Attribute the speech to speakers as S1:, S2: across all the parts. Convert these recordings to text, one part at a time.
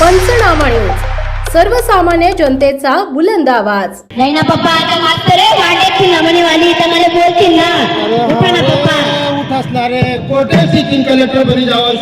S1: पंचनामा न्यूज. सर्वसामान्य जनतेचा बुलंद आवाज.
S2: नाही ना पप्पा आता मास्तर आहे वाटेची नमनी वाली तर मला बोलतील ना. उठा ना पप्पा.
S3: उठ असणारे कोठे सिटिंग कलेक्टर बनी जावा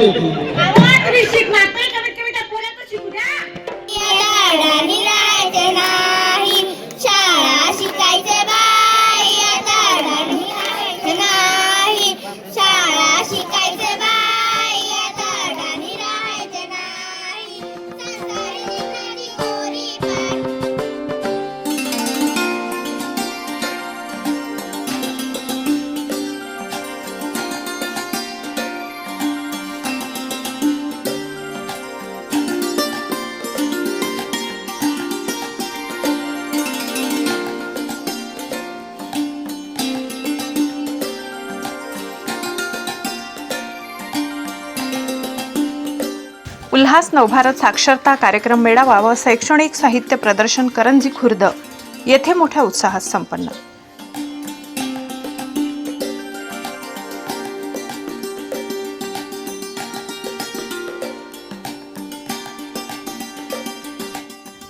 S4: उल्हास नवभारत साक्षरता कार्यक्रम मेळावा व शैक्षणिक साहित्य प्रदर्शन करंजी खुर्द. येथे मोठ्या उत्साहात संपन्न.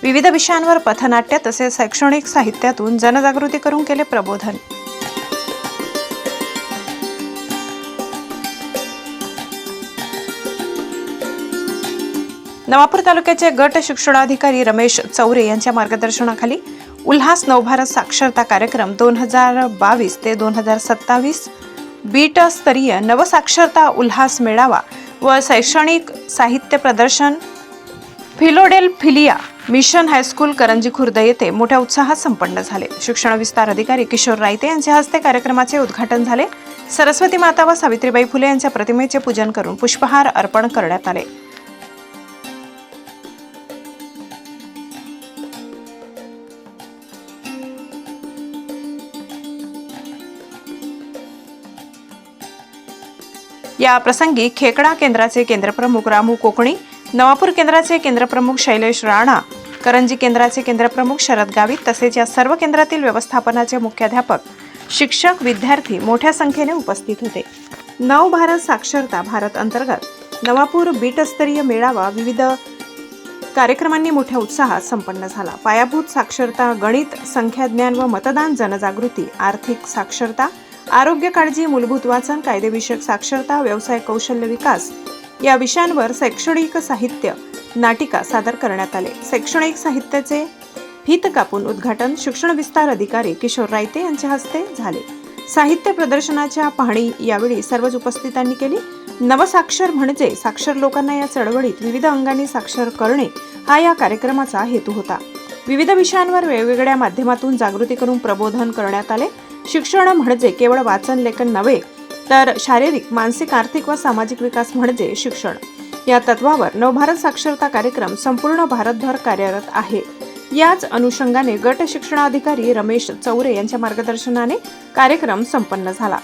S4: विविध विषयांवर पथनाट्य तसेच शैक्षणिक साहित्यातून जनजागृती करून केले प्रबोधन. नवापूर तालुक्याचे गट शिक्षणाधिकारी रमेश चौरे यांच्या मार्गदर्शनाखाली उल्हास नवभारत साक्षरता कार्यक्रम दोन हजार बावीस ते दोन हजार सत्तावीस बीट स्तरीय नवसाक्षरता उल्हास मेळावा व शैक्षणिक साहित्य प्रदर्शन Philadelphia mission high school Karanji Khurd येथे मोठ्या उत्साहात संपन्न झाले. शिक्षण विस्तार अधिकारी किशोर रायते यांच्या हस्ते कार्यक्रमाचे उद्घाटन झाले. सरस्वती माता व सावित्रीबाई फुले यांच्या प्रतिमेचे पूजन करून पुष्पहार अर्पण करण्यात आले. या प्रसंगी खेकडा केंद्राचे केंद्रप्रमुख रामू कोकणी नवापूर केंद्राचे केंद्रप्रमुख शैलेश राणा करंजी केंद्राचे केंद्रप्रमुख शरद गावित तसेच या सर्व केंद्रातील व्यवस्थापनाचे मुख्याध्यापक शिक्षक विद्यार्थी मोठ्या संख्येने उपस्थित होते. नव भारत साक्षरता भारत अंतर्गत नवापूर बीटस्तरीय मेळावा विविध कार्यक्रमांनी मोठ्या उत्साहात संपन्न झाला. पायाभूत साक्षरता गणित संख्याज्ञान व मतदान जनजागृती आर्थिक साक्षरता आरोग्य काळजी मूलभूत वाचन कायदेविषयक साक्षरता व्यवसाय कौशल्य विकास या विषयांवर शैक्षणिक साहित्य नाटिका सादर करण्यात आले. शैक्षणिक साहित्याचे हित कापून उद्घाटन शिक्षण विस्तार अधिकारी किशोर रायते यांच्या हस्ते झाले. साहित्य प्रदर्शनाच्या पाहणी यावेळी सर्वच उपस्थितांनी केली. नवसाक्षर म्हणजे साक्षर लोकांना या चळवळीत विविध अंगांनी साक्षर करणे हा या कार्यक्रमाचा हेतू होता. विविध विषयांवर वेगवेगळ्या माध्यमातून जागृती करून प्रबोधन करण्यात आले. शिक्षण म्हणजे केवळ वाचन लेखन नव्हे तर शारीरिक मानसिक आर्थिक व सामाजिक विकास म्हणजे शिक्षण. या तत्वावर नवभारत साक्षरता कार्यक्रम संपूर्ण भारतभर कार्यरत आहे. याच अनुषंगाने गट शिक्षणाधिकारी रमेश चौरे यांच्या मार्गदर्शनाने कार्यक्रम संपन्न झाला.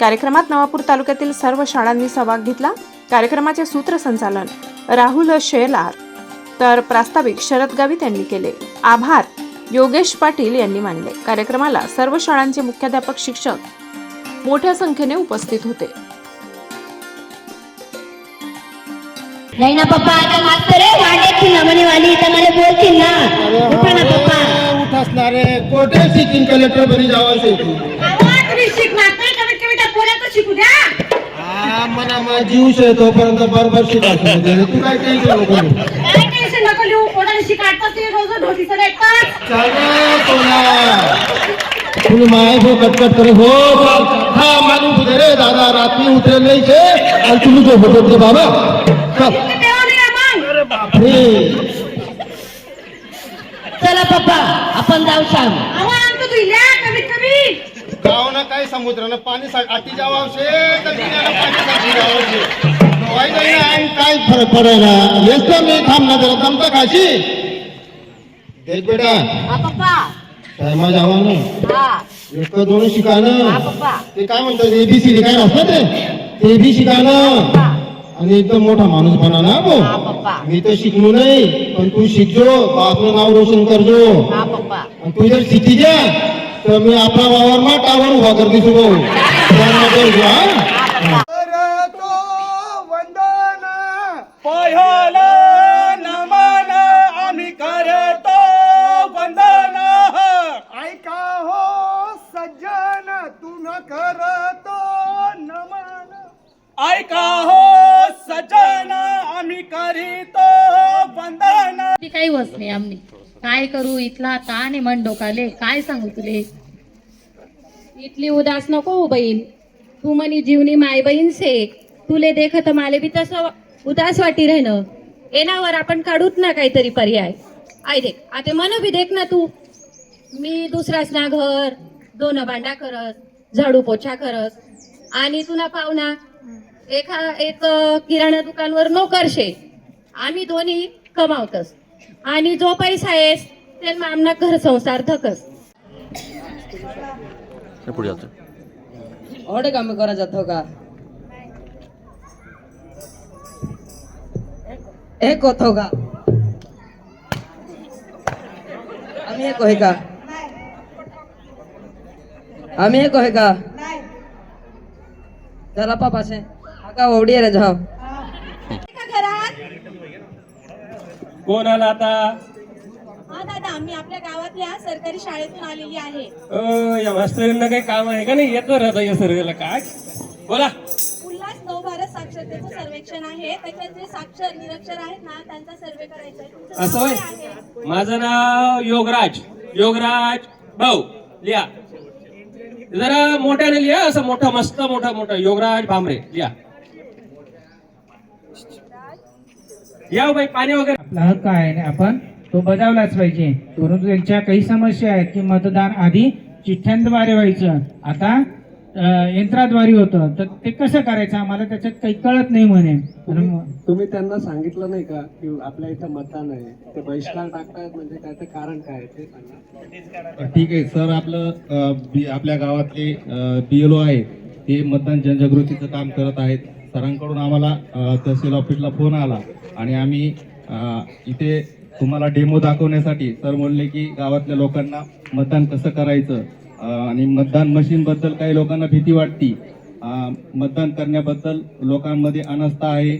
S4: कार्यक्रमात नवापूर तालुक्यातील सर्व शाळांनी सहभाग घेतला. कार्यक्रमाचे सूत्रसंचालन राहुल शेलार तर प्रास्ताविक शरद गावित यांनी केले. आभार. योगेश पाटील यांनी मानले कार्यक्रमाला सर्व शाळांचे मुख्याध्यापक शिक्षक मोठ्या संख्येने उपस्थित होते.
S2: नाही ना पप्पा आता मास्तर आहे वाटेची नमनी वाली तर मला बोलतील ना. उठा ना पप्पा.
S3: उठ असणारे कोठे सिटिंग कलेक्टर बनी जावा से तू हा मना जीव बरोबर शिकायचं तू काय टेन्शन नको माय हो कटकट करे हो हा मालूम उधे रे दादा रात्री उतरे नाही छे आणि तुम्ही जो होतो ते बाबा. चल. अरे बापरे
S2: चला पप्पा आपण जाऊ सांग
S3: गाव ना काय समुद्रानं पाणी आटी जावा शे तर पिण्याला पाणी साठी जावा शे वाई नाही ना, आणि काय फरक पडायला? हेच तर मी थांब ना जरा दमता खाशी. देख बेटा.
S2: हा पप्पा.
S3: टायमा जावा ना
S2: हा.
S3: एक दोन
S2: हा पप्पा.
S3: ते काय म्हणतात एबीसीडी काय असतं ते? ते बी शिकाणं आणि एकदम मोठा माणूस बना ना
S2: हा पप्पा.
S3: मी तर शिकलो नाही पण तू शिकजो. तो आपलं नाव रोशन करजो.
S2: हा पप्पा.
S3: आणि तू जर शिकी जा तर मी आपला वावर मा टावर उभा करते तू भाऊ उभा, हा?
S5: पायाला काही वस नाही आम्ही काय करू इथला ताण आहे मन डोकाले काय सांगू तुले? इथली उदास नको हो बहीण. तू म्हणी जीवनी माय बहीण से. तुले देखत माले बी तसं उदास वाटी राहिनं. येणावर आपण काढूत ना काहीतरी पर्याय. आय देख आता मन बी देख ना तू. मी दुसराच ना घर दोन भांडा करत झाडू पोछा करत आणि तुला पाहुणा एखा एक किराणा दुकानवर नोकरशे आम्ही दोन्ही कमावतस. आणि जो पैसा येस ते मामना घर संसार थकस
S6: पुढे ऑडे काम करा जातो का? एक होतो का? आम्ही एक होय का? आम्ही एक होय का? चला पापाशे आका ओवडी रे
S7: कोण आला आता?
S5: हा दादा आम्ही आपल्या गावातल्या सरकारी शाळेतून आलेली आहे.
S7: अ, या मास्तरींना काही काम आहे का नाही? येतो राहता या सर्वेला काय? बोला.
S5: उल्हास नऊ भारत साक्षरतेचं सर्वेक्षण आहे. त्याच्यात जे साक्षर निरक्षर आहेत ना त्यांचा सर्वे करायचा आहे. तुमचं
S7: असं
S5: नाव
S7: होय?
S5: काय आहे?
S7: माझं नाव योगराज. योगराज भाऊ लिहा. जरा मोठ्याने लिहा असं मोठा मस्त मोठा मोठा. योगराज भांबरे लिहा. या हो बाई पाणी वगैरे.
S8: आपला हक्क आहे आणि आपण तो बजावलाच पाहिजे. परंतु त्यांच्या काही समस्या आहेत की मतदान आधी चिठ्ठ्यांद्वारे व्हायचं. आता यंत्राद्वारे होतं. तर ते कसं करायचं? आम्हाला त्याच्यात काही कळत नाही म्हणे.
S9: तुम्ही त्यांना सांगितलं नाही का की आपल्या इथं मतदान आहे? ते बहिष्कार टाकतायत म्हणजे काय ते कारण काय आहे ते सांगा.
S10: ठीक आहे. सर आपलं आपल्या गावातले बी एल ओ आहे. ते मतदान जनजागृतीचं काम करत आहेत. सरांकडून आम्हाला तहसील ऑफिसला फोन आला. आणि आम्ही इथे तुम्हाला डेमो दाखवण्यासाठी सर म्हणले की गावातल्या लोकांना मतदान कसं करायचं? आणि मतदान मशीनबद्दल काही लोकांना भीती वाटती. मतदान करण्याबद्दल लोकांमध्ये अनास्था आहे.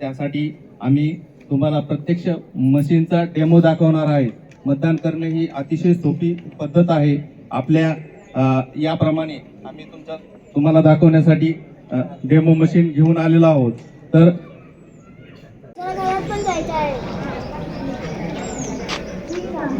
S10: त्यासाठी आम्ही तुम्हाला प्रत्यक्ष मशीनचा डेमो दाखवणार आहे. मतदान करणे ही अतिशय सोपी पद्धत आहे. आपल्या याप्रमाणे आम्ही तुमच्या तुम्हाला दाखवण्यासाठी डेमो मशीन घेऊन आलेलो आहोत. तर
S11: घरात पण जायचं आहे